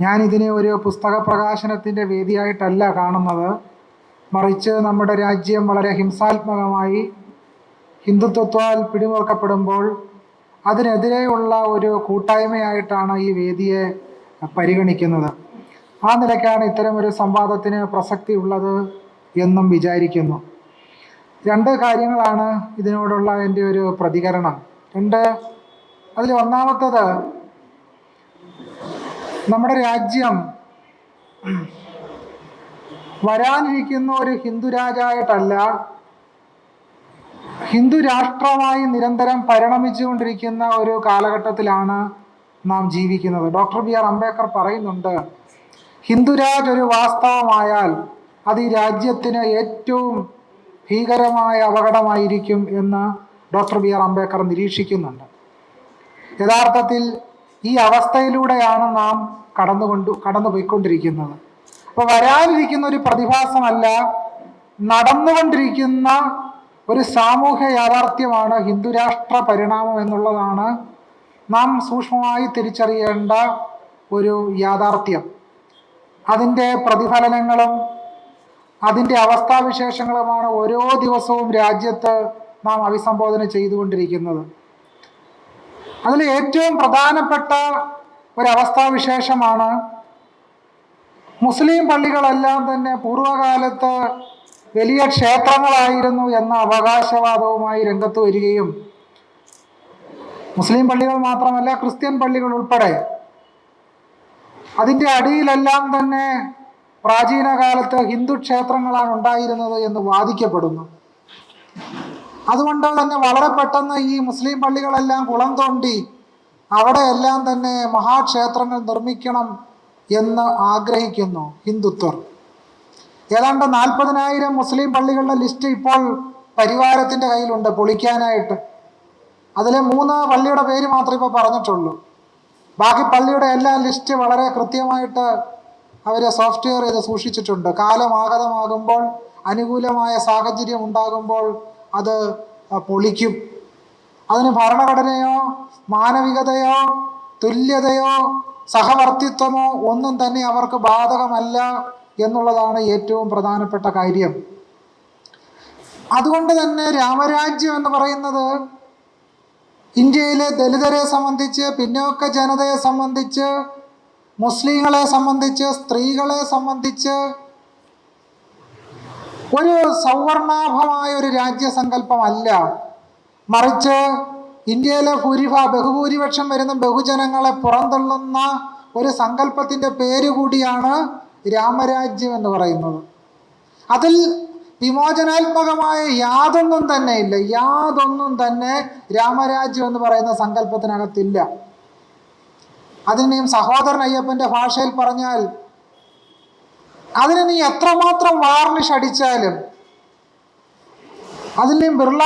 ഞാൻ ഇതിനെ ഒരു പുസ്തക പ്രകാശനത്തിന്റെ വേദിയായിട്ടല്ല കാണുന്നത്. മറിച്ച് നമ്മുടെ രാജ്യം വളരെ ഹിംസാത്മകമായി ഹിന്ദുത്വത്താൽ പിടിമുറുക്കപ്പെടുമ്പോൾ അതിനെതിരെയുള്ള ഒരു കൂട്ടായ്മയായിട്ടാണ് ഈ വേദിയെ പരിഗണിക്കുന്നത്. ആ നിലയ്ക്കാണ് ഇത്തരം ഒരു സംവാദത്തിന് പ്രസക്തി ഉള്ളത് എന്നും വിചാരിക്കുന്നു. രണ്ട് കാര്യങ്ങളാണ് ഇതിനോടുള്ള എന്റെ ഒരു പ്രതികരണം. രണ്ട് അതിൽ ഒന്നാമത്തത് നമ്മുടെ രാജ്യം വരാനിരിക്കുന്ന ഒരു ഹിന്ദു രാജായിട്ടല്ല ഹിന്ദു രാഷ്ട്രമായി നിരന്തരം പരിണമിച്ചുകൊണ്ടിരിക്കുന്ന ഒരു കാലഘട്ടത്തിലാണ് നാം ജീവിക്കുന്നത്. ഡോക്ടർ ബി ആർ അംബേദ്കർ പറയുന്നുണ്ട് ഹിന്ദുരാജ് ഒരു വാസ്തവമായാൽ അത് ഈ രാജ്യത്തിന് ഏറ്റവും ഭീകരമായ അപകടമായിരിക്കും എന്ന് ഡോക്ടർ ബി ആർ അംബേദ്കർ നിരീക്ഷിക്കുന്നുണ്ട്. യഥാർത്ഥത്തിൽ ഈ അവസ്ഥയിലൂടെയാണ് നാം കടന്നുകൊണ്ട് കടന്നു പോയിക്കൊണ്ടിരിക്കുന്നത് അപ്പോൾ വരാനിരിക്കുന്ന ഒരു പ്രതിഭാസമല്ല നടന്നുകൊണ്ടിരിക്കുന്ന ഒരു സാമൂഹ്യ യാഥാർത്ഥ്യമാണ് ഹിന്ദുരാഷ്ട്ര പരിണാമം എന്നുള്ളതാണ് നാം സൂക്ഷ്മമായി തിരിച്ചറിയേണ്ട ഒരു യാഥാർത്ഥ്യം. അതിന്റെ പ്രതിഫലനങ്ങളും അതിന്റെ അവസ്ഥാവിശേഷങ്ങളുമാണ് ഓരോ ദിവസവും രാജ്യത്ത് നാം അഭിസംബോധന ചെയ്തുകൊണ്ടിരിക്കുന്നത്. അതിൽ ഏറ്റവും പ്രധാനപ്പെട്ട ഒരവസ്ഥാവിശേഷമാണ് മുസ്ലിം പള്ളികളെല്ലാം തന്നെ പൂർവകാലത്ത് വലിയ ക്ഷേത്രങ്ങളായിരുന്നു എന്ന അവകാശവാദവുമായി രംഗത്ത് വരികയും മുസ്ലിം പള്ളികൾ മാത്രമല്ല ക്രിസ്ത്യൻ പള്ളികൾ ഉൾപ്പെടെ. അതിന്റെ അടിയിലെല്ലാം തന്നെ പ്രാചീന കാലത്ത് ഹിന്ദു ക്ഷേത്രങ്ങളാണ് ഉണ്ടായിരുന്നത് എന്ന് വാദിക്കപ്പെടുന്നു. അതുകൊണ്ട് തന്നെ വളരെ പെട്ടെന്ന് ഈ മുസ്ലിം പള്ളികളെല്ലാം കുളം തോണ്ടി അവിടെയെല്ലാം തന്നെ മഹാക്ഷേത്രങ്ങൾ നിർമ്മിക്കണം എന്ന് ആഗ്രഹിക്കുന്നു ഹിന്ദുത്വർ. ഏതാണ്ട് നാൽപ്പതിനായിരം മുസ്ലിം പള്ളികളുടെ ലിസ്റ്റ് ഇപ്പോൾ പരിവാരത്തിന്റെ കയ്യിലുണ്ട് പൊളിക്കാനായിട്ട്. അതിലെ മൂന്ന് പള്ളിയുടെ പേര് മാത്രമേ ഇപ്പോൾ പറഞ്ഞിട്ടുള്ളൂ. ബാക്കി പള്ളിയുടെ എല്ലാ ലിസ്റ്റ് വളരെ കൃത്യമായിട്ട് അവർ സോഫ്റ്റ്വെയർ ചെയ്ത് സൂക്ഷിച്ചിട്ടുണ്ട്. കാലമാഗതമാകുമ്പോൾ അനുകൂലമായ സാഹചര്യം ഉണ്ടാകുമ്പോൾ അത് പൊളിക്കും. അതിന് ഭരണഘടനയോ മാനവികതയോ തുല്യതയോ സഹവർത്തിത്വമോ ഒന്നും തന്നെ അവർക്ക് ബാധകമല്ല എന്നുള്ളതാണ് ഏറ്റവും പ്രധാനപ്പെട്ട കാര്യം. അതുകൊണ്ട് തന്നെ രാമരാജ്യം എന്ന് പറയുന്നത് ഇന്ത്യയിലെ ദലിതരെ സംബന്ധിച്ച് പിന്നോക്ക ജനതയെ സംബന്ധിച്ച് മുസ്ലിങ്ങളെ സംബന്ധിച്ച് സ്ത്രീകളെ സംബന്ധിച്ച് ഒരു സൗവർണാഭമായ ഒരു രാജ്യസങ്കല്പമല്ല. മറിച്ച് ഇന്ത്യയിലെ ഭൂരിഭാ ബഹുഭൂരിപക്ഷം വരുന്ന ബഹുജനങ്ങളെ പുറന്തള്ളുന്ന ഒരു സങ്കല്പത്തിന്റെ പേര് കൂടിയാണ് രാമരാജ്യം എന്ന് പറയുന്നത്. അതിൽ വിമോചനാത്മകമായ യാതൊന്നും തന്നെ ഇല്ല. യാതൊന്നും തന്നെ രാമരാജ്യം എന്ന് പറയുന്ന സങ്കല്പത്തിനകത്തില്ല. അതിനെയും സഹോദരൻ അയ്യപ്പന്റെ ഭാഷയിൽ പറഞ്ഞാൽ അതിന് നീ എത്രമാത്രം വാർണിഷ് അടിച്ചാലും അതിന് ബിർള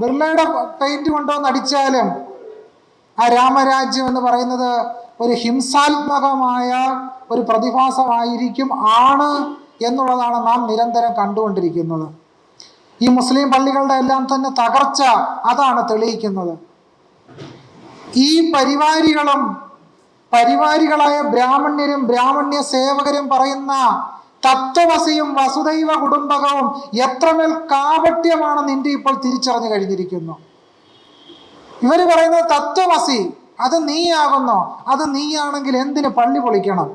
ബിർളയുടെ പെയിന്റ് കൊണ്ടുവന്ന് അടിച്ചാലും ആ രാമരാജ്യം എന്ന് പറയുന്നത് ഒരു ഹിംസാത്മകമായ ഒരു പ്രതിഭാസമായിരിക്കും ആണ് എന്നുള്ളതാണ് നാം നിരന്തരം കണ്ടുകൊണ്ടിരിക്കുന്നത്. ഈ മുസ്ലിം പള്ളികളുടെ എല്ലാം തന്നെ തകർച്ച അതാണ് തെളിയിക്കുന്നത്. ഈ പരിവാരികളും പരിവാരികളായ ബ്രാഹ്മണ്യരും ബ്രാഹ്മണ്യ സേവകരും പറയുന്ന തത്വവസിയും വസുദൈവ കുടുംബകവും എത്രമേൽ കാപട്യമാണ് നിന്റെ ഇപ്പോൾ തിരിച്ചറിഞ്ഞു കഴിഞ്ഞിരിക്കുന്നു. ഇവർ പറയുന്നത് തത്വവസി അത് നീയാകുന്നു അത് നീയാണെങ്കിൽ എന്തിന് പള്ളി പൊളിക്കണം?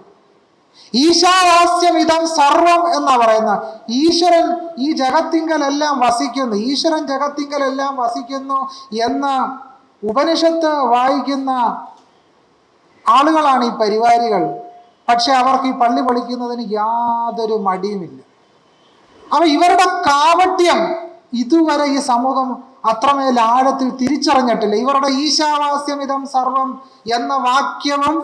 ഈശാവാസ്യം ഇതം സർവം എന്നാ പറയുന്നത്. ഈശ്വരൻ ഈ ജഗത്തിങ്കലെല്ലാം വസിക്കുന്നു ഈശ്വരൻ ജഗത്തിങ്കലെല്ലാം വസിക്കുന്നു എന്ന ഉപനിഷത്ത് വായിക്കുന്ന ആളുകളാണ് ഈ പരിവാരികൾ. പക്ഷെ അവർക്ക് ഈ പള്ളി പൊളിക്കുന്നതിന് യാതൊരു മടിയുമില്ല. അപ്പൊ ഇവരുടെ കാവട്യം ഇതുവരെ ഈ സമൂഹം അത്രമേൽ ആഴത്തിൽ തിരിച്ചറിഞ്ഞിട്ടില്ല. ഇവരുടെ ഈശാവാസ്യമിതം സർവം എന്ന വാക്യവും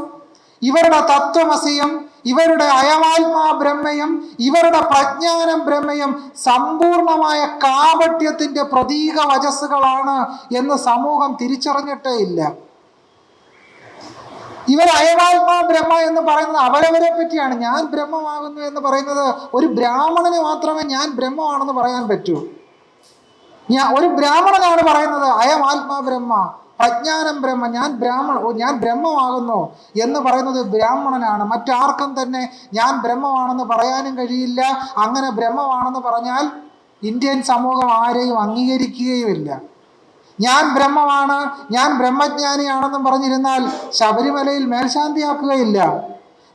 ഇവരുടെ തത്വമസിയും ഇവരുടെ അയവാത്മാ ബ്രഹ്മയും ഇവരുടെ പ്രജ്ഞാനം ബ്രഹ്മയും സമ്പൂർണമായ കാപട്യത്തിന്റെ പ്രതീക വചസ്സുകളാണ് എന്ന് സമൂഹം തിരിച്ചറിഞ്ഞിട്ടേ ഇല്ല. ഇവർ അയവാത്മാ ബ്രഹ്മ എന്ന് പറയുന്നത് അവരവരെ പറ്റിയാണ്. ഞാൻ ബ്രഹ്മമാകുന്നു എന്ന് പറയുന്നത് ഒരു ബ്രാഹ്മണന് മാത്രമേ ഞാൻ ബ്രഹ്മമാണെന്ന് പറയാൻ പറ്റൂ. ഞാൻ ഒരു ബ്രാഹ്മണനാണ് പറയുന്നത് അയം ആത്മാ ബ്രഹ്മ പ്രജ്ഞാനം ബ്രഹ്മ ഞാൻ ബ്രാഹ്മണ ഞാൻ ബ്രഹ്മമാകുന്നു എന്ന് പറയുന്നത് ബ്രാഹ്മണനാണ്. മറ്റാർക്കും തന്നെ ഞാൻ ബ്രഹ്മമാണെന്ന് പറയാനും കഴിയില്ല. അങ്ങനെ ബ്രഹ്മമാണെന്ന് പറഞ്ഞാൽ ഇന്ത്യൻ സമൂഹം ആരെയും അംഗീകരിക്കുകയുമില്ല. ഞാൻ ബ്രഹ്മമാണ് ഞാൻ ബ്രഹ്മജ്ഞാനിയാണെന്നും പറഞ്ഞിരുന്നാൽ ശബരിമലയിൽ മേൽശാന്തിയാക്കുകയില്ല.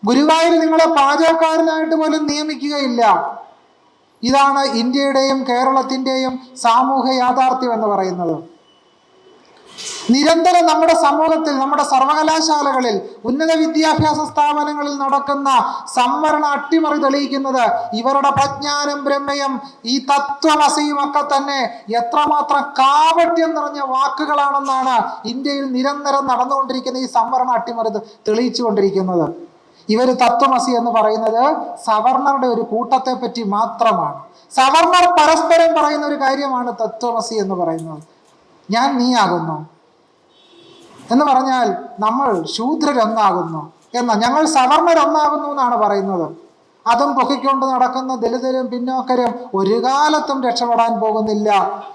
ഗുരുവായൂർ നിങ്ങളെ പാചകക്കാരനായിട്ട് പോലും നിയമിക്കുകയില്ല. ഇതാണ് ഇന്ത്യയുടെയും കേരളത്തിന്റെയും സാമൂഹ്യ യാഥാർത്ഥ്യം എന്ന് പറയുന്നത്. നിരന്തരം നമ്മുടെ സമൂഹത്തിൽ നമ്മുടെ സർവകലാശാലകളിൽ ഉന്നത വിദ്യാഭ്യാസ സ്ഥാപനങ്ങളിൽ നടക്കുന്ന സംവരണ അട്ടിമറി തെളിയിക്കുന്നത് ഇവരുടെ പ്രജ്ഞാനം ബ്രഹ്മയും ഈ തത്വമസയും ഒക്കെ തന്നെ എത്രമാത്രം കാവട്യം നിറഞ്ഞ വാക്കുകളാണെന്നാണ് ഇന്ത്യയിൽ നിരന്തരം നടന്നുകൊണ്ടിരിക്കുന്ന ഈ സംവരണ അട്ടിമറി തെളിയിച്ചു കൊണ്ടിരിക്കുന്നത് ഇവർ തത്വമസി എന്ന് പറയുന്നത് സവർണറുടെ ഒരു കൂട്ടത്തെ പറ്റി മാത്രമാണ്. സവർണർ പരസ്പരം പറയുന്ന ഒരു കാര്യമാണ് തത്വമസി എന്ന് പറയുന്നത്. ഞാൻ നീയാകുന്നു. എന്ന് പറഞ്ഞാൽ നമ്മൾ ശൂദ്രരൊന്നാകുന്നു എന്ന. ഞങ്ങൾ സവർണരൊന്നാകുന്നു എന്നാണ് പറയുന്നത്. അതും പൊക്കിക്കൊണ്ട് നടക്കുന്ന ദലിതരും പിന്നോക്കരും ഒരു കാലത്തും രക്ഷപ്പെടാൻ പോകുന്നില്ല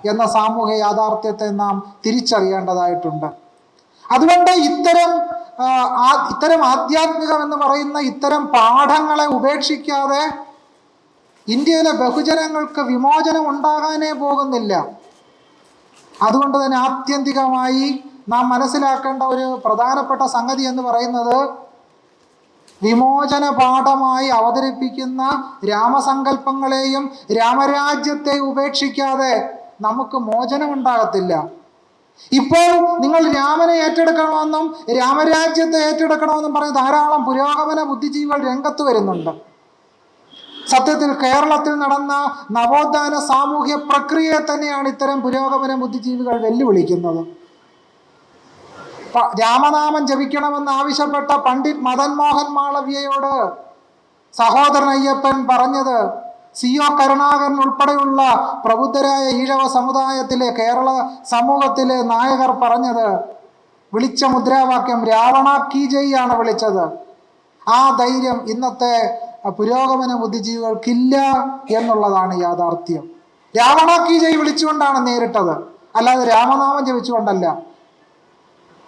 എന്ന സാമൂഹ്യ യാഥാർത്ഥ്യത്തെ നാം തിരിച്ചറിയേണ്ടതായിട്ടുണ്ട്. അതുകൊണ്ട് ഇത്തരം ഇത്തരം ആധ്യാത്മികം എന്ന് പറയുന്ന ഇത്തരം പാഠങ്ങളെ ഉപേക്ഷിക്കാതെ ഇന്ത്യയിലെ ബഹുജനങ്ങൾക്ക് വിമോചനം ഉണ്ടാകാനേ പോകുന്നില്ല. അതുകൊണ്ട് തന്നെ ആത്യന്തികമായി നാം മനസ്സിലാക്കേണ്ട ഒരു പ്രധാനപ്പെട്ട സംഗതി എന്ന് പറയുന്നത് വിമോചന പാഠമായി അവതരിപ്പിക്കുന്ന രാമസങ്കല്പങ്ങളെയും രാമരാജ്യത്തെ ഉപേക്ഷിക്കാതെ നമുക്ക് മോചനം ഉണ്ടാകത്തില്ല. ഇപ്പോൾ നിങ്ങൾ രാമനെ ഏറ്റെടുക്കണമെന്നും രാമരാജ്യത്തെ ഏറ്റെടുക്കണമെന്നും പറഞ്ഞ് ധാരാളം പുരോഗമന ബുദ്ധിജീവികൾ രംഗത്ത് വരുന്നുണ്ട്. സത്യത്തിൽ കേരളത്തിൽ നടന്ന നവോത്ഥാന സാമൂഹ്യ പ്രക്രിയയെ തന്നെയാണ് ഇത്തരം പുരോഗമന ബുദ്ധിജീവികൾ വെല്ലുവിളിക്കുന്നത്. രാമനാമം ജപിക്കണമെന്ന് ആവശ്യപ്പെട്ട പണ്ഡിറ്റ് മദൻ മോഹൻ മാളവ്യയോട് സഹോദരൻ അയ്യപ്പൻ പറഞ്ഞത് സി ഒ കരുണാകരൻ ഉൾപ്പെടെയുള്ള പ്രബുദ്ധരായ ഈഴവ സമുദായത്തിലെ കേരള സമൂഹത്തിലെ നായകർ പറഞ്ഞത് വിളിച്ച മുദ്രാവാക്യം രാവണ കീജയാണ് ജയ് വിളിച്ചത്. ആ ധൈര്യം ഇന്നത്തെ പുരോഗമന ബുദ്ധിജീവികൾക്കില്ല എന്നുള്ളതാണ് യാഥാർത്ഥ്യം. രാവണ കീ ജയ് വിളിച്ചുകൊണ്ടാണ് നേരിട്ടത്. അല്ലാതെ രാമനാമം ജപിച്ചുകൊണ്ടല്ല.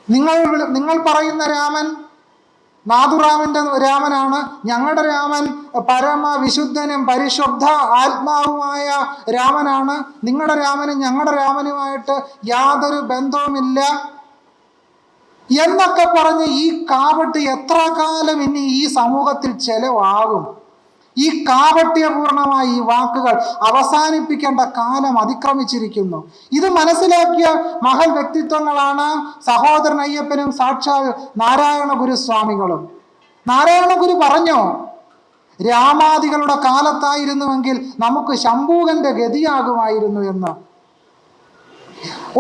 നിങ്ങൾ നിങ്ങൾ പറയുന്ന രാമൻ നാഥുറാമന്റെ രാമനാണ്. ഞങ്ങളുടെ രാമൻ പരമ വിശുദ്ധനും പരിശുദ്ധ ആത്മാവുമായ രാമനാണ്. നിങ്ങളുടെ രാമനും ഞങ്ങളുടെ രാമനുമായിട്ട് യാതൊരു ബന്ധവുമില്ല. എന്നൊക്കെ പറഞ്ഞ് ഈ കാപട്ടി എത്ര കാലം ഇനി ഈ സമൂഹത്തിൽ ചെലവാകും? ഈ കാപട്യപൂർണമായ ഈ വാക്കുകൾ അവസാനിപ്പിക്കേണ്ട കാലം അതിക്രമിച്ചിരിക്കുന്നു. ഇത് മനസ്സിലാക്കിയ മഹൽ വ്യക്തിത്വങ്ങളാണ് സഹോദരൻ അയ്യപ്പനും സാക്ഷാൽ നാരായണ ഗുരുസ്വാമികളും നാരായണ ഗുരു പറഞ്ഞോ? രാമാദികളുടെ കാലത്തായിരുന്നുവെങ്കിൽ നമുക്ക് ശംഭൂകന്റെ ഗതിയാകുമായിരുന്നു എന്ന്.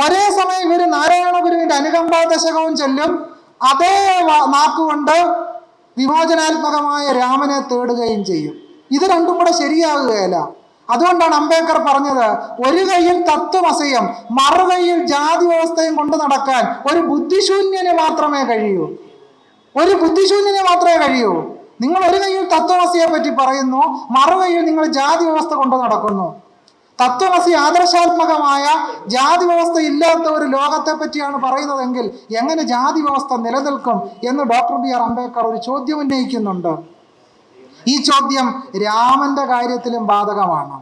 ഒരേ സമയം ഇവർ നാരായണ ഗുരുവിന്റെ അനുകമ്പാ ദശകവും ചൊല്ലും. അതേ നാക്കുകൊണ്ട് വിമോചനാത്മകമായ രാമനെ തേടുകയും ചെയ്യും. ഇത് രണ്ടും കൂടെ ശരിയാകുകയില്ല. അതുകൊണ്ടാണ് അംബേദ്കർ പറഞ്ഞത് ഒരു കൈയിൽ തത്വമസയും മറുകൈയിൽ ജാതി വ്യവസ്ഥയും കൊണ്ട് നടക്കാൻ ഒരു ബുദ്ധിശൂന്യന് മാത്രമേ കഴിയൂ. ഒരു ബുദ്ധിശൂന്യന് മാത്രമേ കഴിയൂ. നിങ്ങൾ ഒരു കൈയിൽ തത്വമസയെ പറ്റി പറയുന്നു മറുകൈയിൽ നിങ്ങൾ ജാതി വ്യവസ്ഥ കൊണ്ട് നടക്കുന്നു. തത്വമസി ആദർശാത്മകമായ ജാതി വ്യവസ്ഥ ഇല്ലാത്ത ഒരു ലോകത്തെ പറ്റിയാണ് പറയുന്നതെങ്കിൽ എങ്ങനെ ജാതി വ്യവസ്ഥ നിലനിൽക്കും എന്ന് ഡോക്ടർ ബി ആർ അംബേദ്കർ ഒരു ചോദ്യം ഉന്നയിക്കുന്നുണ്ട്. ഈ ചോദ്യം രാമന്റെ കാര്യത്തിലും ബാധകമാണ്.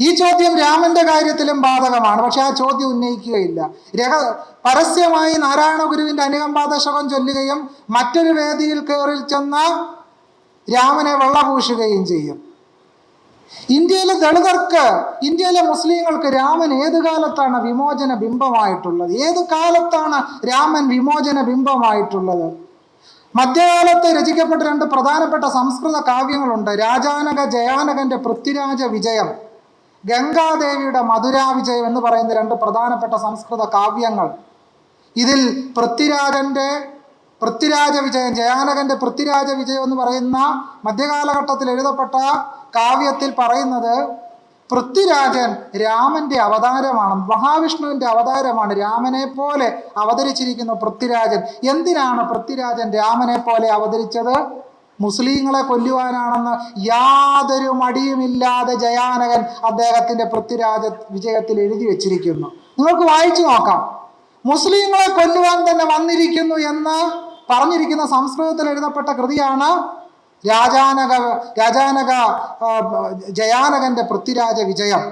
ഈ ചോദ്യം രാമന്റെ കാര്യത്തിലും ബാധകമാണ്. പക്ഷെ ആ ചോദ്യം ഉന്നയിക്കുകയില്ല. രഹ പരസ്യമായി നാരായണ ഗുരുവിന്റെ അനുകമ്പാദശകം ചൊല്ലുകയും മറ്റൊരു വേദിയിൽ കയറി ചെന്ന രാമനെ വെള്ളപൂശുകയും ചെയ്യും. ഇന്ത്യയിലെ ദളിതർക്ക് ഇന്ത്യയിലെ മുസ്ലിങ്ങൾക്ക് രാമൻ ഏത് കാലത്താണ് വിമോചന ബിംബമായിട്ടുള്ളത്? ഏത് കാലത്താണ് രാമൻ വിമോചന ബിംബമായിട്ടുള്ളത്? മധ്യകാലത്ത് രചിക്കപ്പെട്ട രണ്ട് പ്രധാനപ്പെട്ട സംസ്കൃത കാവ്യങ്ങളുണ്ട്. രാജാനക ജയാനകന്റെ പൃഥ്വിരാജ വിജയം ഗംഗാദേവിയുടെ മധുരാവിജയം എന്ന് പറയുന്ന രണ്ട് പ്രധാനപ്പെട്ട സംസ്കൃത കാവ്യങ്ങൾ. ഇതിൽ പൃഥ്വിരാജന്റെ പൃഥ്വിരാജ വിജയം ജയാനകന്റെ പൃഥ്വിരാജ വിജയം എന്ന് പറയുന്ന മധ്യകാലഘട്ടത്തിൽ എഴുതപ്പെട്ട കാവ്യത്തിൽ പറയുന്നത് പൃഥ്വിരാജൻ രാമന്റെ അവതാരമാണ് മഹാവിഷ്ണുവിന്റെ അവതാരമാണ് രാമനെ പോലെ അവതരിച്ചിരിക്കുന്ന പൃഥ്വിരാജൻ. എന്തിനാണ് പൃഥ്വിരാജൻ രാമനെ പോലെ അവതരിച്ചത്? മുസ്ലിങ്ങളെ കൊല്ലുവാനാണെന്ന് യാതൊരു മടിയുമില്ലാതെ ജയാനകൻ അദ്ദേഹത്തിന്റെ പൃഥ്വിരാജ വിജയത്തിൽ എഴുതി വെച്ചിരിക്കുന്നു. നിങ്ങൾക്ക് വായിച്ചു നോക്കാം. മുസ്ലിങ്ങളെ കൊല്ലുവാൻ തന്നെ വന്നിരിക്കുന്നു എന്ന് പറഞ്ഞിരിക്കുന്ന സംസ്കൃതത്തിൽ എഴുതപ്പെട്ട കൃതിയാണ് രാജാനക രാജാനക ജയാനകന്റെ പൃഥ്വിരാജ വിജയം.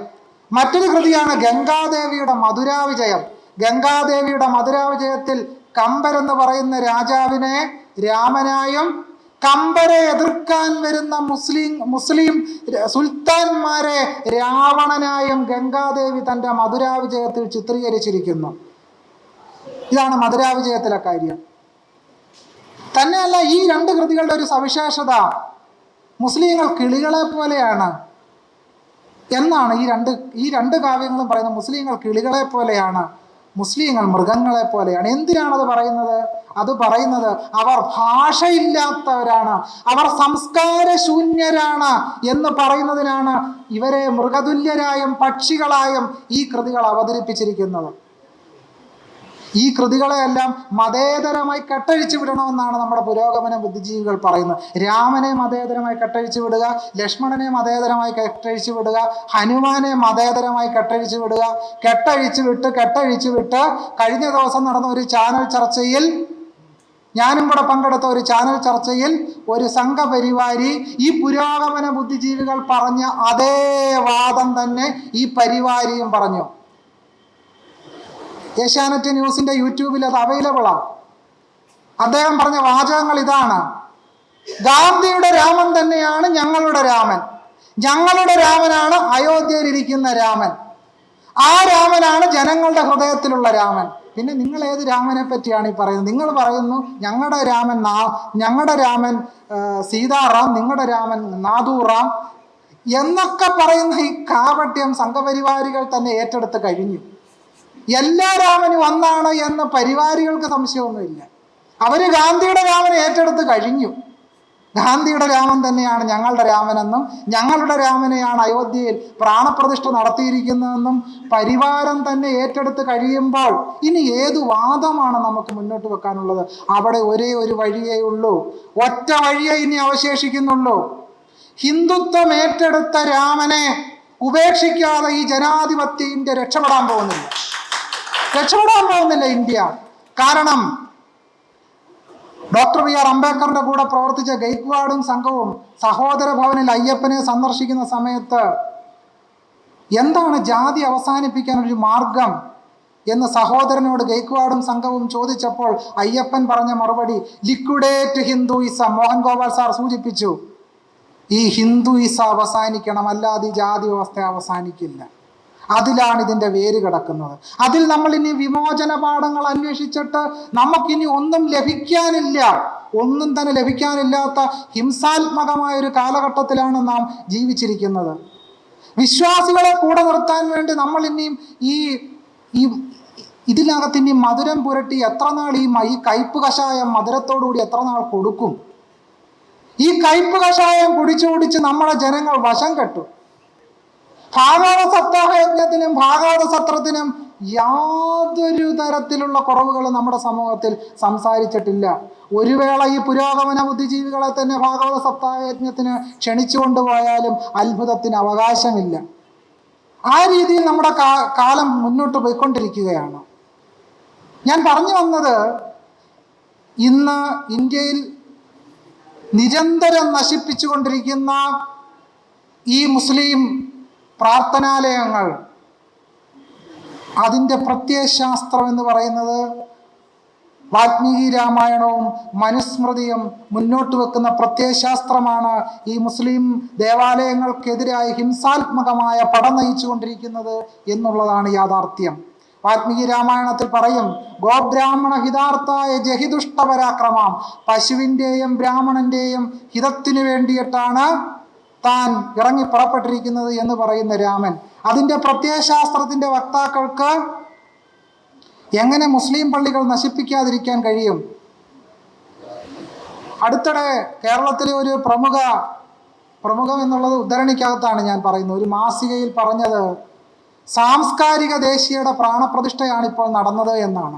മറ്റൊരു കൃതിയാണ് ഗംഗാദേവിയുടെ മധുരാവിജയം ഗംഗാദേവിയുടെ മധുരാവിജയത്തിൽ കമ്പർ എന്ന് പറയുന്ന രാജാവിനെ രാമനായും കമ്പരെ എതിർക്കാൻ വരുന്ന മുസ്ലിം മുസ്ലിം സുൽത്താൻമാരെ രാവണനായും ഗംഗാദേവി തന്റെ മധുരാവിജയത്തിൽ ചിത്രീകരിച്ചിരിക്കുന്നു. ഇതാണ് മധുരാവിജയത്തിലെ കാര്യം. തന്നെയല്ല ഈ രണ്ട് കൃതികളുടെ ഒരു സവിശേഷത മുസ്ലിങ്ങൾ കിളികളെ പോലെയാണ് എന്നാണ് ഈ രണ്ട് ഈ രണ്ട് കാവ്യങ്ങളും പറയുന്നത്. മുസ്ലിങ്ങൾ കിളികളെ പോലെയാണ് മുസ്ലിങ്ങൾ മൃഗങ്ങളെ പോലെയാണ്. എന്തിനാണത് പറയുന്നത്? അത് പറയുന്നത് അവർ ഭാഷയില്ലാത്തവരാണ് അവർ സംസ്കാരശൂന്യരാണ് എന്ന് പറയുന്നതിനാണ് ഇവരെ മൃഗതുല്യരായും പക്ഷികളായും ഈ കൃതികൾ അവതരിപ്പിച്ചിരിക്കുന്നത്. ഈ കൃതികളെയെല്ലാം മതേതരമായി കെട്ടഴിച്ചു വിടണമെന്നാണ് നമ്മുടെ പുരോഗമന ബുദ്ധിജീവികൾ പറയുന്നത്. രാമനെ മതേതരമായി കെട്ടഴിച്ചു വിടുക ലക്ഷ്മണനെ മതേതരമായി കെട്ടഴിച്ചു വിടുക ഹനുമാനെ മതേതരമായി കെട്ടഴിച്ചു വിടുക കെട്ടഴിച്ചു വിട്ട് കെട്ടഴിച്ചു വിട്ട് കഴിഞ്ഞ ദിവസം നടന്ന ഒരു ചാനൽ ചർച്ചയിൽ ഞാനും കൂടെ പങ്കെടുത്ത ഒരു ചാനൽ ചർച്ചയിൽ ഒരു സംഘപരിവാരി ഈ പുരോഗമന ബുദ്ധിജീവികൾ പറഞ്ഞ അതേ വാദം തന്നെ ഈ പരിവാരിയും പറഞ്ഞു. ഏഷ്യാനെറ്റ് ന്യൂസിന്റെ യൂട്യൂബിൽ അത് അവൈലബിൾ ആണ്. അദ്ദേഹം പറഞ്ഞ വാചകങ്ങൾ ഇതാണ്. ഗാന്ധിയുടെ രാമൻ തന്നെയാണ് ഞങ്ങളുടെ രാമൻ. ഞങ്ങളുടെ രാമനാണ് അയോധ്യയിലിരിക്കുന്ന രാമൻ. ആ രാമനാണ് ജനങ്ങളുടെ ഹൃദയത്തിലുള്ള രാമൻ. പിന്നെ നിങ്ങൾ ഏത് രാമനെ പറ്റിയാണ് ഈ പറയുന്നത്? നിങ്ങൾ പറയുന്നു ഞങ്ങളുടെ രാമൻ നാ ഞങ്ങളുടെ രാമൻ സീതാറാം നിങ്ങളുടെ രാമൻ നാദൂറാം എന്നൊക്കെ പറയുന്ന ഈ കാപട്യം സംഘപരിവാരികൾ തന്നെ ഏറ്റെടുത്ത് കഴിഞ്ഞു. എല്ലാ രാമനും ഒന്നാണ് എന്ന പരിവാരികൾക്ക് സംശയമൊന്നുമില്ല. അവർ ഗാന്ധിയുടെ രാമനെ ഏറ്റെടുത്ത് കഴിഞ്ഞു. ഗാന്ധിയുടെ രാമൻ തന്നെയാണ് ഞങ്ങളുടെ രാമനെന്നും ഞങ്ങളുടെ രാമനെയാണ് അയോധ്യയിൽ പ്രാണപ്രതിഷ്ഠ നടത്തിയിരിക്കുന്നതെന്നും പരിവാരം തന്നെ ഏറ്റെടുത്ത് കഴിയുമ്പോൾ ഇനി ഏതു വാദമാണ് നമുക്ക് മുന്നോട്ട് വെക്കാനുള്ളത്? അവിടെ ഒരേ ഒരു വഴിയേ ഉള്ളൂ. ഒറ്റ വഴിയേ ഇനി അവശേഷിക്കുന്നുള്ളൂ. ഹിന്ദുത്വം ഏറ്റെടുത്ത രാമനെ ഉപേക്ഷിക്കാതെ ഈ ജനാധിപത്യന്റെ രക്ഷപ്പെടാൻ പോകുന്നില്ല. രക്ഷപ്പെടാൻ പോകുന്നില്ല ഇന്ത്യ. കാരണം ഡോക്ടർ ബി ആർ അംബേദ്കറിന്റെ കൂടെ പ്രവർത്തിച്ച ഗൈക്വാഡും സംഘവും സഹോദര ഭവനിൽ അയ്യപ്പനെ സന്ദർശിക്കുന്ന സമയത്ത് എന്താണ് ജാതി അവസാനിപ്പിക്കാൻ ഒരു മാർഗം എന്ന് സഹോദരനോട് ഗൈക്വാഡും സംഘവും ചോദിച്ചപ്പോൾ അയ്യപ്പൻ പറഞ്ഞ മറുപടി liquidate Hinduism Mohan Gopal sir സൂചിപ്പിച്ചു. ഈ ഹിന്ദുയിസ അവസാനിക്കണം അല്ലാതെ ഈ ജാതി വ്യവസ്ഥ അവസാനിക്കില്ല. അതിലാണ് ഇതിന്റെ വേര് കിടക്കുന്നത്. അതിൽ നമ്മൾ ഇനി വിമോചന പാഠങ്ങൾ അന്വേഷിച്ചിട്ട് നമുക്കിനി ഒന്നും ലഭിക്കാനില്ല. ഒന്നും തന്നെ ലഭിക്കാനില്ലാത്ത ഹിംസാത്മകമായ ഒരു കാലഘട്ടത്തിലാണ് നാം ജീവിച്ചിരിക്കുന്നത്. വിശ്വാസികളെ കൂടെ നിർത്താൻ വേണ്ടി നമ്മൾ ഇനിയും ഈ ഈ ഇതിനകത്ത് ഇനി മധുരം പുരട്ടി എത്ര നാൾ ഈ ഈ കയ്പ് കഷായം മധുരത്തോടുകൂടി എത്ര നാൾ കൊടുക്കും? ഈ കയ്പ് കഷായം കുടിച്ചു കുടിച്ച് നമ്മുടെ ജനങ്ങൾ വശം കെട്ടു. ഭാഗവത സപ്താഹയജ്ഞത്തിനും ഭാഗവത സത്രത്തിനും യാതൊരു തരത്തിലുള്ള കുറവുകൾ നമ്മുടെ സമൂഹത്തിൽ സംസാരിച്ചിട്ടില്ല. ഒരു വേള ഈ പുരോഗമന ബുദ്ധിജീവികളെ തന്നെ ഭാഗവത സപ്താഹയജ്ഞത്തിന് ക്ഷണിച്ചു കൊണ്ടുപോയാലും അത്ഭുതത്തിന് അവകാശമില്ല. ആ രീതിയിൽ നമ്മുടെ കാലം മുന്നോട്ട് പോയിക്കൊണ്ടിരിക്കുകയാണ്. ഞാൻ പറഞ്ഞു വന്നത് ഇന്ന് ഇന്ത്യയിൽ നിരന്തരം നശിപ്പിച്ചുകൊണ്ടിരിക്കുന്ന ഈ മുസ്ലിം പ്രാർത്ഥനാലയങ്ങൾ. അതിന്റെ പ്രത്യയശാസ്ത്രം എന്ന് പറയുന്നത് വാൽമീകി രാമായണവും മനുസ്മൃതിയും മുന്നോട്ട് വെക്കുന്ന പ്രത്യയശാസ്ത്രമാണ് ഈ മുസ്ലിം ദേവാലയങ്ങൾക്കെതിരായി ഹിംസാത്മകമായ പടം നയിച്ചുകൊണ്ടിരിക്കുന്നത് എന്നുള്ളതാണ് യാഥാർത്ഥ്യം. വാൽമീകി രാമായണത്തിൽ പറയും ഗോബ്രാഹ്മണ ഹിതാർത്ഥായ ജഹിദുഷ്ടപരാക്രമം പശുവിന്റെയും ബ്രാഹ്മണന്റെയും ഹിതത്തിനു വേണ്ടിയിട്ടാണ് താൻ ഇറങ്ങി പുറപ്പെട്ടിരിക്കുന്നത് എന്ന് പറയുന്ന രാമൻ. അതിന്റെ പ്രത്യയശാസ്ത്രത്തിന്റെ വക്താക്കൾക്ക് എങ്ങനെ മുസ്ലിം പള്ളികൾ നശിപ്പിക്കാതിരിക്കാൻ കഴിയും? അടുത്തിടെ കേരളത്തിലെ ഒരു പ്രമുഖ പ്രമുഖം എന്നുള്ളത് ഉദ്ധരണിക്കകത്താണ് ഞാൻ പറയുന്നത്. ഒരു മാസികയിൽ പറഞ്ഞത് സാംസ്കാരിക ദേശീയയുടെ പ്രാണപ്രതിഷ്ഠയാണ് ഇപ്പോൾ നടന്നത് എന്നാണ്.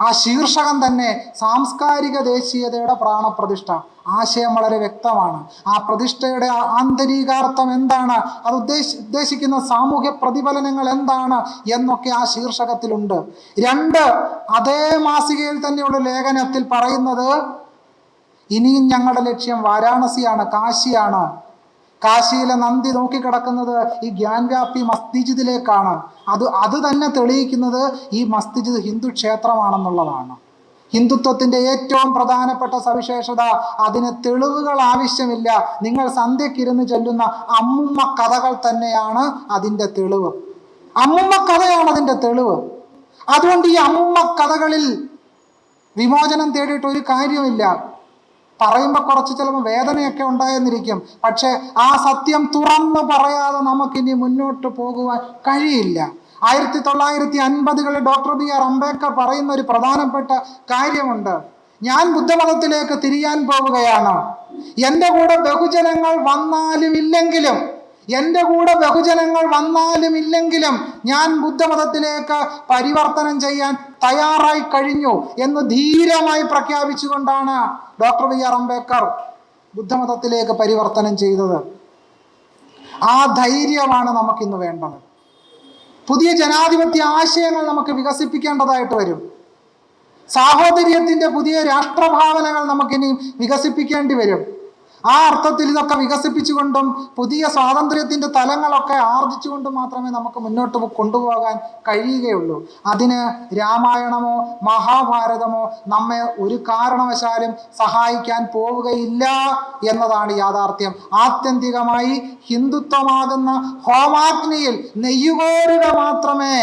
ആ ശീർഷകം തന്നെ സാംസ്കാരിക ദേശീയതയുടെ പ്രാണപ്രതിഷ്ഠ. ആശയം വളരെ വ്യക്തമാണ്. ആ പ്രതിഷ്ഠയുടെ ആന്തരികാർത്ഥം എന്താണ്? അത് ഉദ്ദേശ ഉദ്ദേശിക്കുന്ന സാമൂഹ്യ പ്രതിഫലനങ്ങൾ എന്താണ് എന്നൊക്കെ ആ ശീർഷകത്തിലുണ്ട്. രണ്ട് അതേ മാസികയിൽ തന്നെയുള്ള ലേഖനത്തിൽ പറയുന്നത് ഇനിയും ഞങ്ങളുടെ ലക്ഷ്യം വാരാണസിയാണ് കാശിയാണ്. കാശിയിലെ നന്ദി നോക്കിക്കിടക്കുന്നത് ഈ ഗ്യാൻവ്യാപി മസ്തിജിദിലേക്കാണ് അത് അത് തന്നെ തെളിയിക്കുന്നത് ഈ മസ്തിജിദ് ഹിന്ദു ക്ഷേത്രമാണെന്നുള്ളതാണ്. ഹിന്ദുത്വത്തിന്റെ ഏറ്റവും പ്രധാനപ്പെട്ട സവിശേഷത അതിന് തെളിവുകൾ ആവശ്യമില്ല. നിങ്ങൾ സന്ധ്യക്കിരുന്ന് ചൊല്ലുന്ന അമ്മുമ്മ കഥകൾ തന്നെയാണ് അതിന്റെ തെളിവ്. അമ്മുമ്മ കഥയാണ് അതിന്റെ തെളിവ്. അതുകൊണ്ട് ഈ അമ്മുമ്മ കഥകളിൽ വിമോചനം തേടിയിട്ട് ഒരു കാര്യമില്ല പറയുമ്പോൾ കുറച്ച് ചിലപ്പോൾ വേദനയൊക്കെ ഉണ്ടായെന്നിരിക്കും. പക്ഷേ ആ സത്യം തുറന്നു പറയാതെ നമുക്കിനി മുന്നോട്ട് പോകുവാൻ കഴിയില്ല. ആയിരത്തി തൊള്ളായിരത്തി അൻപതുകളിൽ ഡോക്ടർ ബി ആർ അംബേദ്കർ പറയുന്ന ഒരു പ്രധാനപ്പെട്ട കാര്യമുണ്ട്. ഞാൻ ബുദ്ധമതത്തിലേക്ക് തിരിയാൻ പോവുകയാണ്. എന്റെ കൂടെ ബഹുജനങ്ങൾ വന്നാലും ഇല്ലെങ്കിലും എന്റെ കൂടെ ബഹുജനങ്ങൾ വന്നാലും ഇല്ലെങ്കിലും ഞാൻ ബുദ്ധമതത്തിലേക്ക് പരിവർത്തനം ചെയ്യാൻ തയ്യാറായി കഴിഞ്ഞു എന്ന് ധീരമായി പ്രഖ്യാപിച്ചുകൊണ്ടാണ് ഡോക്ടർ ബി ആർ അംബേദ്കർ ബുദ്ധമതത്തിലേക്ക് പരിവർത്തനം ചെയ്തത്. ആ ധൈര്യമാണ് നമുക്കിന്ന് വേണ്ടത്. പുതിയ ജനാധിപത്യ ആശയങ്ങൾ നമുക്ക് വികസിപ്പിക്കേണ്ടതായിട്ട് വരും. സാഹോദര്യത്തിന്റെ പുതിയ രാഷ്ട്രഭാവനകൾ നമുക്കിനി വികസിപ്പിക്കേണ്ടി വരും. ആ അർത്ഥത്തിൽ ഇതൊക്കെ വികസിപ്പിച്ചുകൊണ്ടും പുതിയ സ്വാതന്ത്ര്യത്തിന്റെ തലങ്ങളൊക്കെ ആർജിച്ചുകൊണ്ടും മാത്രമേ നമുക്ക് മുന്നോട്ട് കൊണ്ടുപോകാൻ കഴിയുകയുള്ളൂ. അതിന് രാമായണമോ മഹാഭാരതമോ നമ്മെ ഒരു കാരണവശാലും സഹായിക്കാൻ പോവുകയില്ല എന്നതാണ് യാഥാർത്ഥ്യം. ആത്യന്തികമായി ഹിന്ദുത്വമാകുന്ന ഹോമാഗ്നിയിൽ നെയ്യുകോരുക മാത്രമേ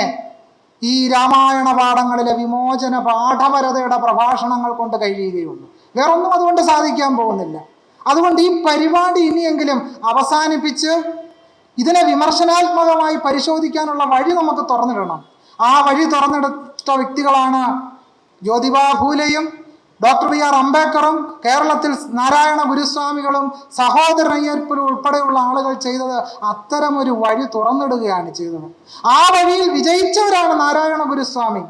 ഈ രാമായണ പാഠങ്ങളിലെ വിമോചന പാഠപരതയുടെ പ്രഭാഷണങ്ങൾ കൊണ്ട് കഴിയുകയുള്ളൂ. വേറൊന്നും അതുകൊണ്ട് സാധിക്കാൻ പോകുന്നില്ല. അതുകൊണ്ട് ഈ പരിപാടി ഇനിയെങ്കിലും അവസാനിപ്പിച്ച് ഇതിനെ വിമർശനാത്മകമായി പരിശോധിക്കാനുള്ള വഴി നമുക്ക് തുറന്നിടണം. ആ വഴി തുറന്നെടുത്ത വ്യക്തികളാണ് ജ്യോതിബ ഫൂലെയും ഡോക്ടർ ബി ആർ അംബേദ്കറും കേരളത്തിൽ നാരായണ ഗുരുസ്വാമികളും സഹോദര അയ്യപ്പനും ഉൾപ്പെടെയുള്ള ആളുകൾ ചെയ്തത് അത്തരം ഒരു വഴി തുറന്നിടുകയാണ് ചെയ്തത്. ആ വഴിയിൽ വിജയിച്ചവരാണ് നാരായണ ഗുരുസ്വാമി.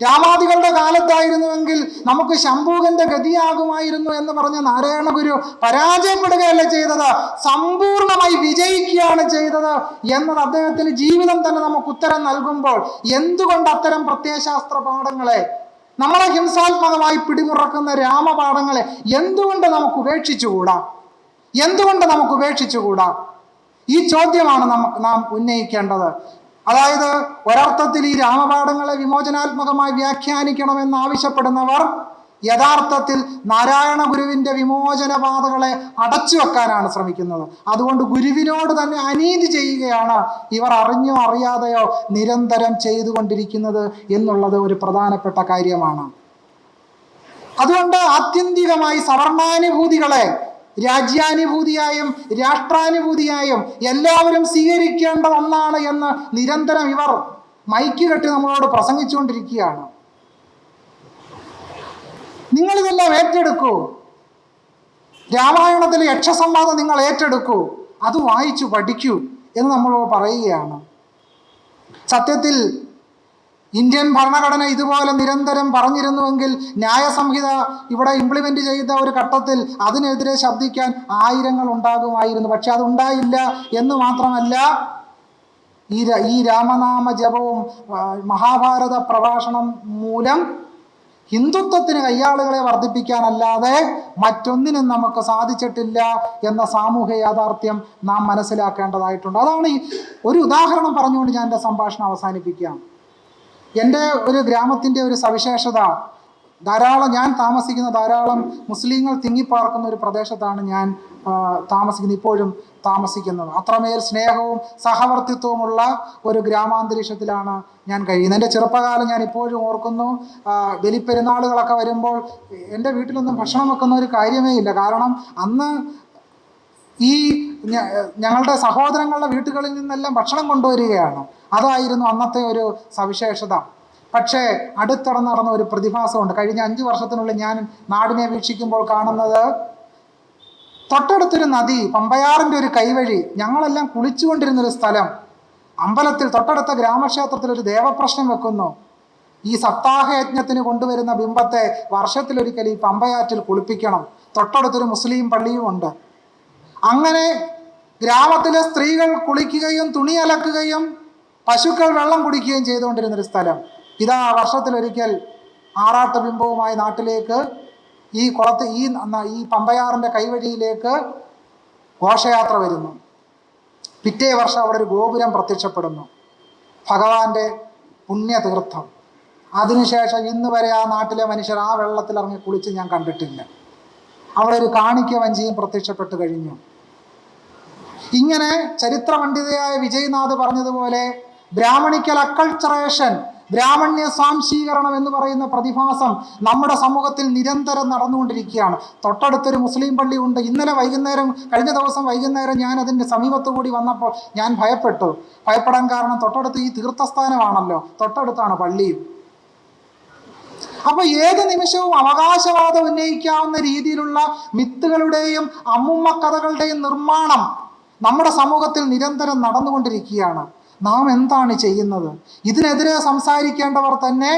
രാമാദികളുടെ കാലത്തായിരുന്നുവെങ്കിൽ നമുക്ക് ശംഭൂകന്റെ ഗതിയാകുമായിരുന്നു എന്ന് പറഞ്ഞ നാരായണ ഗുരു പരാജയപ്പെടുകയല്ല ചെയ്തത്. സമ്പൂർണമായി വിജയിക്കുകയാണ് ചെയ്തത് എന്നത് അദ്ദേഹത്തിന് ജീവിതം തന്നെ നമുക്ക് ഉത്തരം നൽകുമ്പോൾ എന്തുകൊണ്ട് അത്തരം പ്രത്യയശാസ്ത്ര പാഠങ്ങളെ നമ്മളെ ഹിംസാത്മകമായി പിടിമുറക്കുന്ന രാമപാഠങ്ങളെ എന്തുകൊണ്ട് നമുക്ക് ഉപേക്ഷിച്ചുകൂടാ? എന്തുകൊണ്ട് നമുക്ക് ഉപേക്ഷിച്ചുകൂടാ? ഈ ചോദ്യമാണ് നമുക്ക് നാം ഉന്നയിക്കേണ്ടത്. അതായത് ഒരർത്ഥത്തിൽ ഈ രാമപാഠങ്ങളെ വിമോചനാത്മകമായി വ്യാഖ്യാനിക്കണമെന്ന് ആവശ്യപ്പെടുന്നവർ യഥാർത്ഥത്തിൽ നാരായണ ഗുരുവിന്റെ വിമോചന പാതകളെ അടച്ചു വെക്കാനാണ് ശ്രമിക്കുന്നത്. അതുകൊണ്ട് ഗുരുവിനോട് തന്നെ അനീതി ചെയ്യുകയാണ് ഇവർ അറിഞ്ഞോ അറിയാതെയോ നിരന്തരം ചെയ്തുകൊണ്ടിരിക്കുന്നത് എന്നുള്ളത് ഒരു പ്രധാനപ്പെട്ട കാര്യമാണ്. അതുകൊണ്ട് ആത്യന്തികമായി സവർണാനുഭൂതികളെ രാജ്യാനുഭൂതിയായും രാഷ്ട്രാനുഭൂതിയായും എല്ലാവരും സ്വീകരിക്കേണ്ട ഒന്നാണ് എന്ന് നിരന്തരം ഇവർ മൈക്ക് കെട്ടി നമ്മളോട് പ്രസംഗിച്ചുകൊണ്ടിരിക്കുകയാണ്. നിങ്ങളിതെല്ലാം ഏറ്റെടുക്കൂ. രാമായണത്തിലെ യക്ഷസംവാദം നിങ്ങൾ ഏറ്റെടുക്കൂ. അത് വായിച്ചു പഠിക്കൂ എന്ന് നമ്മളോട് പറയുകയാണ്. സത്യത്തിൽ ഇന്ത്യൻ ഭരണഘടന ഇതുപോലെ നിരന്തരം പറഞ്ഞിരുന്നുവെങ്കിൽ ന്യായസംഹിത ഇവിടെ ഇംപ്ലിമെന്റ് ചെയ്ത ഒരു ഘട്ടത്തിൽ അതിനെതിരെ ശബ്ദിക്കാൻ ആയിരങ്ങൾ ഉണ്ടാകുമായിരുന്നു. പക്ഷെ അതുണ്ടായില്ല എന്ന് മാത്രമല്ല ഈ ഈ രാമനാമ ജപവും മഹാഭാരത പ്രഭാഷണം മൂലം ഹിന്ദുത്വത്തിന് കയ്യാളുകളെ വർദ്ധിപ്പിക്കാനല്ലാതെ മറ്റൊന്നിനും നമുക്ക് സാധിച്ചിട്ടില്ല എന്ന സാമൂഹ്യ യാഥാർത്ഥ്യം നാം മനസ്സിലാക്കേണ്ടതായിട്ടുണ്ട്. അതാണ് ഈ ഒരു ഉദാഹരണം പറഞ്ഞുകൊണ്ട് ഞാൻ എന്റെ സംഭാഷണം അവസാനിപ്പിക്കാം എന്റെ ഒരു ഗ്രാമത്തിന്റെ ഒരു സവിശേഷത ധാരാളം ഞാൻ താമസിക്കുന്ന ധാരാളം മുസ്ലിങ്ങൾ തിങ്ങിപ്പാർക്കുന്ന ഒരു പ്രദേശത്താണ് ഞാൻ താമസിക്കുന്നത് ഇപ്പോഴും താമസിക്കുന്നത്. അത്രമേൽ സ്നേഹവും സഹവർത്തിത്വവുമുള്ള ഒരു ഗ്രാമാന്തരീക്ഷത്തിലാണ് ഞാൻ കഴിയുന്നത്. എന്റെ ചെറുപ്പകാലം ഞാൻ ഇപ്പോഴും ഓർക്കുന്നു. ബലിപ്പെരുന്നാളുകളൊക്കെ വരുമ്പോൾ എന്റെ വീട്ടിലൊന്നും ഭക്ഷണം വെക്കുന്ന ഒരു കാര്യമേ ഇല്ല. കാരണം അന്ന് ഈ ഞങ്ങളുടെ സഹോദരങ്ങളുടെ വീട്ടുകളിൽ നിന്നെല്ലാം ഭക്ഷണം കൊണ്ടുവരികയാണ്. അതായിരുന്നു അന്നത്തെ ഒരു സവിശേഷത. പക്ഷേ അടുത്തിടെ നടന്ന ഒരു പ്രതിഭാസമുണ്ട്. കഴിഞ്ഞ അഞ്ച് വർഷത്തിനുള്ളിൽ ഞാൻ നാടിനെ വീക്ഷിക്കുമ്പോൾ കാണുന്നത് തൊട്ടടുത്തൊരു നദി പമ്പയാറിന്റെ ഒരു കൈവഴി. ഞങ്ങളെല്ലാം കുളിച്ചുകൊണ്ടിരുന്നൊരു സ്ഥലം. അമ്പലത്തിൽ തൊട്ടടുത്ത ഗ്രാമക്ഷേത്രത്തിൽ ഒരു ദേവപ്രശ്നം വെക്കുന്നു. ഈ സപ്താഹയജ്ഞത്തിന് കൊണ്ടുവരുന്ന ബിംബത്തെ വർഷത്തിലൊരിക്കൽ ഈ പമ്പയാറ്റിൽ കുളിപ്പിക്കണം. തൊട്ടടുത്തൊരു മുസ്ലിം പള്ളിയുമുണ്ട്. അങ്ങനെ ഗ്രാമത്തിലെ സ്ത്രീകൾ കുളിക്കുകയും തുണി അലക്കുകയും പശുക്കൾ വെള്ളം കുടിക്കുകയും ചെയ്തുകൊണ്ടിരുന്നൊരു സ്ഥലം. ഇതാ വർഷത്തിലൊരിക്കൽ ആറാട്ട് ബിംബവുമായി നാട്ടിലേക്ക് ഈ കുളത്ത് ഈ ഈ പമ്പയാറിന്റെ കൈവഴിയിലേക്ക് ഘോഷയാത്ര വരുന്നു. പിറ്റേ വർഷം അവിടെ ഒരു ഗോപുരം പ്രത്യക്ഷപ്പെടുന്നു. ഭഗവാന്റെ പുണ്യതീർത്ഥം. അതിനുശേഷം ഇന്ന് വരെ ആ നാട്ടിലെ മനുഷ്യർ ആ വെള്ളത്തിൽ ഇറങ്ങി കുളിച്ച് ഞാൻ കണ്ടിട്ടില്ല. അവിടെ ഒരു കാണിക്ക വഞ്ചിയും പ്രത്യക്ഷപ്പെട്ടു കഴിഞ്ഞു. ഇങ്ങനെ ചരിത്ര പണ്ഡിതയായ വിജയ്നാഥ് പറഞ്ഞതുപോലെ ബ്രാഹ്മണിക്കൽ അക്കൾച്ചറേഷൻ ബ്രാഹ്മണ്യ സ്വാംശീകരണം എന്ന് പറയുന്ന പ്രതിഭാസം നമ്മുടെ സമൂഹത്തിൽ നിരന്തരം നടന്നുകൊണ്ടിരിക്കുകയാണ്. തൊട്ടടുത്തൊരു മുസ്ലിം പള്ളി ഉണ്ട്. ഇന്നലെ വൈകുന്നേരം കഴിഞ്ഞ ദിവസം വൈകുന്നേരം ഞാൻ അതിന്റെ സമീപത്തു കൂടി വന്നപ്പോൾ ഞാൻ ഭയപ്പെട്ടു. ഭയപ്പെടാൻ കാരണം തൊട്ടടുത്ത് ഈ തീർത്ഥസ്ഥാനമാണല്ലോ. തൊട്ടടുത്താണ് പള്ളിയും. അപ്പൊ ഏത് നിമിഷവും അവകാശവാദം ഉന്നയിക്കാവുന്ന രീതിയിലുള്ള മിത്തുകളുടെയും അമ്മുമ്മ കഥകളുടെയും നിർമ്മാണം നമ്മുടെ സമൂഹത്തിൽ നിരന്തരം നടന്നുകൊണ്ടിരിക്കുകയാണ്. നാം എന്താണ് ചെയ്യുന്നത്? ഇതിനെതിരെ സംസാരിക്കേണ്ടവർ തന്നെ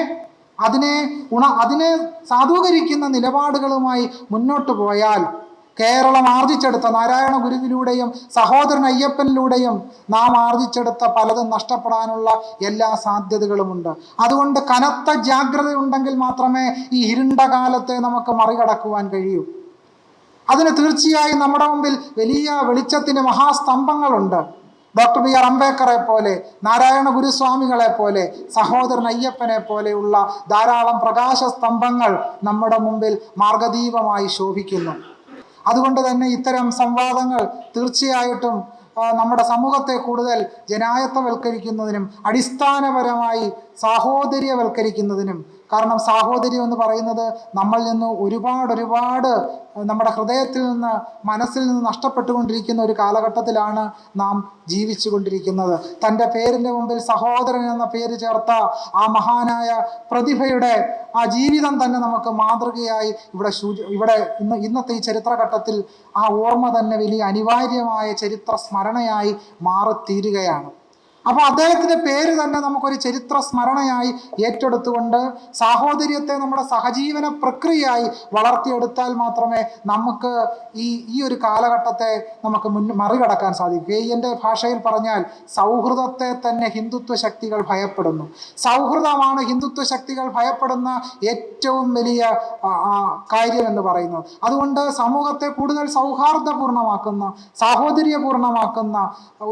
അതിനെ ഉണ അതിനെ സാധൂകരിക്കുന്ന നിലപാടുകളുമായി മുന്നോട്ട് പോയാൽ കേരളം ആർജിച്ചെടുത്ത നാരായണ ഗുരുവിലൂടെയും സഹോദരൻ അയ്യപ്പനിലൂടെയും നാം ആർജിച്ചെടുത്ത പലതും നഷ്ടപ്പെടാനുള്ള എല്ലാ സാധ്യതകളുമുണ്ട്. അതുകൊണ്ട് കനത്ത ജാഗ്രത ഉണ്ടെങ്കിൽ മാത്രമേ ഈ ഇരുണ്ട കാലത്തെ നമുക്ക് മറികടക്കുവാൻ കഴിയൂ. അതിന് തീർച്ചയായും നമ്മുടെ മുമ്പിൽ വലിയ വെളിച്ചത്തിന് മഹാസ്തംഭങ്ങളുണ്ട്. ഡോക്ടർ ബി ആർ അംബേദ്കറെ പോലെ നാരായണ ഗുരുസ്വാമികളെ പോലെ സഹോദരൻ അയ്യപ്പനെ പോലെയുള്ള ധാരാളം പ്രകാശ സ്തംഭങ്ങൾ നമ്മുടെ മുമ്പിൽ മാർഗദീപമായി ശോഭിക്കുന്നു. അതുകൊണ്ട് തന്നെ ഇത്തരം സംവാദങ്ങൾ തീർച്ചയായിട്ടും നമ്മുടെ സമൂഹത്തെ കൂടുതൽ ജനായത്തവൽക്കരിക്കുന്നതിനും അടിസ്ഥാനപരമായി സാഹോദര്യവൽക്കരിക്കുന്നതിനും കാരണം സാഹോദര്യം എന്ന് പറയുന്നത് നമ്മളിൽ നിന്ന് ഒരുപാട് ഒരുപാട് നമ്മുടെ ഹൃദയത്തിൽ നിന്ന് മനസ്സിൽ നിന്ന് നഷ്ടപ്പെട്ടുകൊണ്ടിരിക്കുന്ന ഒരു കാലഘട്ടത്തിലാണ് നാം ജീവിച്ചു കൊണ്ടിരിക്കുന്നത് തന്റെ പേരിന്റെ മുമ്പിൽ സഹോദരൻ എന്ന പേര് ചേർത്ത ആ മഹാനായ പ്രതിഭയുടെ ആ ജീവിതം തന്നെ നമുക്ക് മാതൃകയായി ഇവിടെ ഇവിടെ ഇന്ന് ഇന്നത്തെ ഈ ചരിത്രഘട്ടത്തിൽ ആ ഓർമ്മ തന്നെ വലിയ അനിവാര്യമായ ചരിത്ര സ്മരണയായി മാറിത്തീരുകയാണ്. അപ്പോൾ അദ്ദേഹത്തിന്റെ പേര് തന്നെ നമുക്കൊരു ചരിത്ര സ്മരണയായി ഏറ്റെടുത്തുകൊണ്ട് സാഹോദര്യത്തെ നമ്മുടെ സഹജീവന പ്രക്രിയയായി വളർത്തിയെടുത്താൽ മാത്രമേ നമുക്ക് ഈ ഈ ഒരു കാലഘട്ടത്തെ നമുക്ക് മുൻ മറികടക്കാൻ സാധിക്കും. എന്റെ ഭാഷയിൽ പറഞ്ഞാൽ സൗഹൃദത്തെ തന്നെ ഹിന്ദുത്വ ശക്തികൾ ഭയപ്പെടുന്നു. സൗഹൃദമാണ് ഹിന്ദുത്വ ശക്തികൾ ഭയപ്പെടുന്ന ഏറ്റവും വലിയ കാര്യം എന്ന് പറയുന്നത്. അതുകൊണ്ട് സമൂഹത്തെ കൂടുതൽ സൗഹാർദ്ദപൂർണമാക്കുന്ന സാഹോദര്യപൂർണമാക്കുന്ന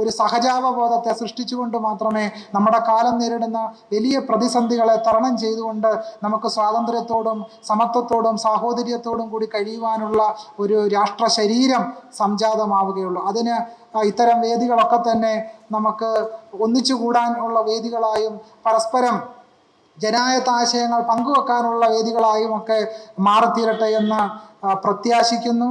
ഒരു സഹജാവബോധത്തെ സൃഷ്ടിച്ചുകൊണ്ട് മാത്രമേ നമ്മുടെ കാലം നേരിടുന്ന വലിയ പ്രതിസന്ധികളെ തരണം ചെയ്തുകൊണ്ട് നമുക്ക് സ്വാതന്ത്ര്യത്തോടും സമത്വത്തോടും സാഹോദര്യത്തോടും കൂടി കഴിയുവാനുള്ള ഒരു രാഷ്ട്ര ശരീരം സംജാതമാവുകയുള്ളൂ. അതിന് ഇത്തരം വേദികളൊക്കെ തന്നെ നമുക്ക് ഒന്നിച്ചു കൂടാൻ ഉള്ള വേദികളായും പരസ്പരം ജനായത്ത ആശയങ്ങൾ പങ്കുവെക്കാനുള്ള വേദികളായും ഒക്കെ മാറിത്തീരട്ടെ എന്ന് പ്രത്യാശിക്കുന്നു.